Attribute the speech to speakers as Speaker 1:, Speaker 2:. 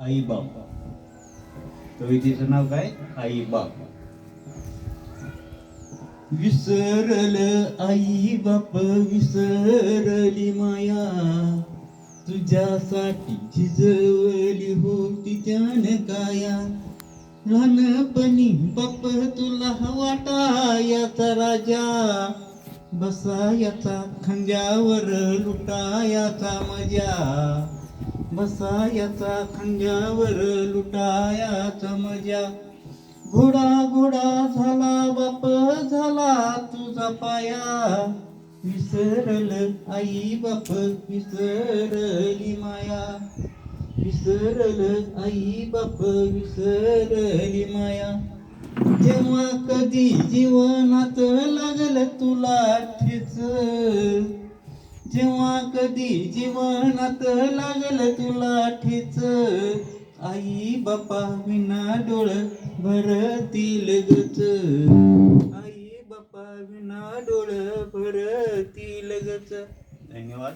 Speaker 1: आई बाप कवितेचं नाव काय? आई बाप विसरल आई बाप विसरली माया. तुझ्यासाठी झिजवली होती त्यान काया. लहानपणी बाप तुला वाटा याचा राजा. बसायाचा खंड्यावर लुटायाचा मजा. बसायाचा खंड्यावर लुटायाचा मजा. घोडा घोडा झाला बाप झाला तुझा पाया. विसरल आई बाप विसरली माया. विसरल आई बाप विसरली माया. जेव्हा कधी जीवनात लागल तुला ठेच. जेव्हा कधी जीवनात लागल तुला ठेच आई बापा विना डोळ भरतील गच. आई बापा विना डोळ भरतील गच. धन्यवाद.